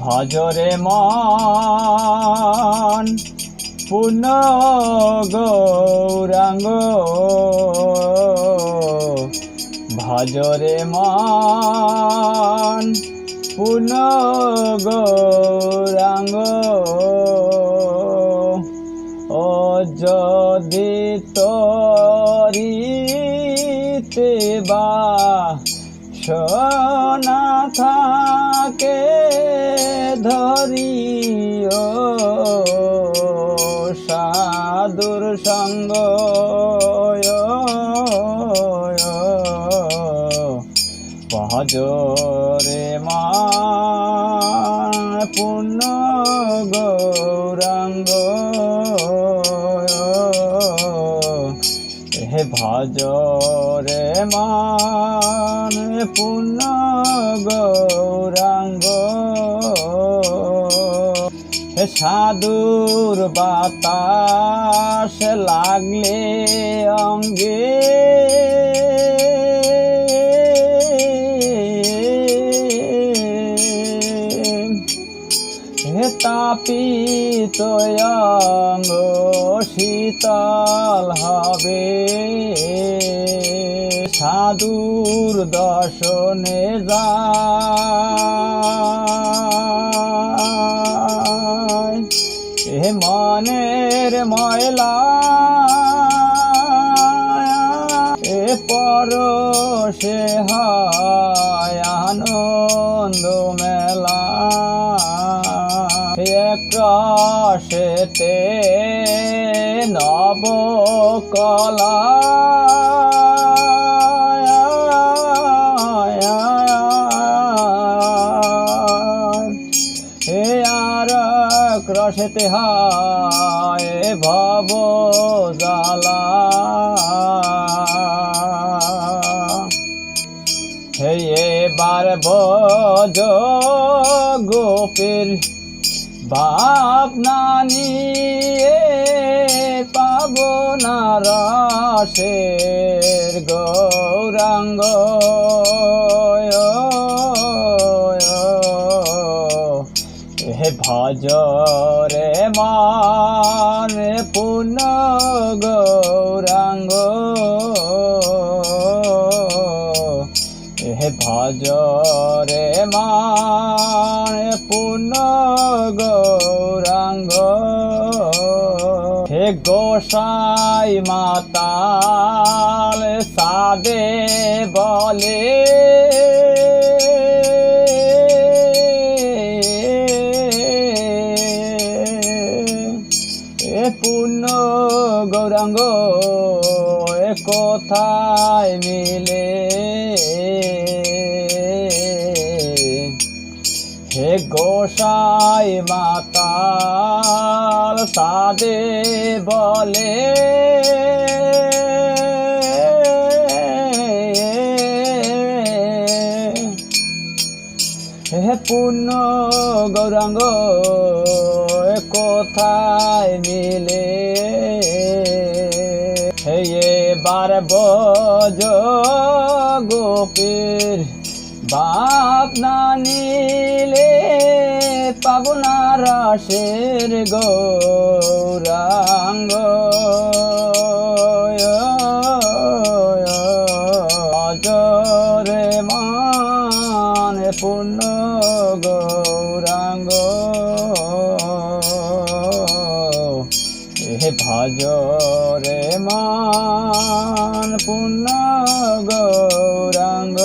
ভজরে মন পুণ্য গৌরাঙ্গ। ভজরে মন পুণ্য গৌরাঙ্গ। ও যদি তরিতে বা সোনা থাকে ধরিও সাধুর সঙ্গ ভজরে মা পূর্ণ গৌরাঙ্গ। হে ভজরে মান পূর্ণ গৌরাঙ্গ। সাধুর বাতাস লাগলে অঙ্গে। তাপিত অঙ্গ শীতল হবে। সাধুর দর্শনে যায় হে মনের ময়লা এ পরশে হয় আনন্দ মেলা। এক রসেতে নব কলা ক্রসেতে হায় ভব জালা এবার গোপীর বাপ নানিয়ে পাব না রসের গৌরাঙ্গ। হে ভজরে মান পুণ্য গৌরাঙ্গ। হে ভজরে মান পূর্ণ গৌরাঙ্গ। হে গোসাই মাতাল সাদে বলে এ পূর্ণ গৌরাঙ্গ এ কোথায় মিলে। হে গোসাই মাতা সাদে বলে হে পূর্ণ গৌরাঙ্গ কোথায় মিলে। হে এবার বজ গোপীর বাপ না নিলে পাবো না রাসের গৌরাঙ্গ। পূর্ণ গৌরাঙ্গ। হে ভজ রে মান পূর্ণ গৌরাঙ্গ।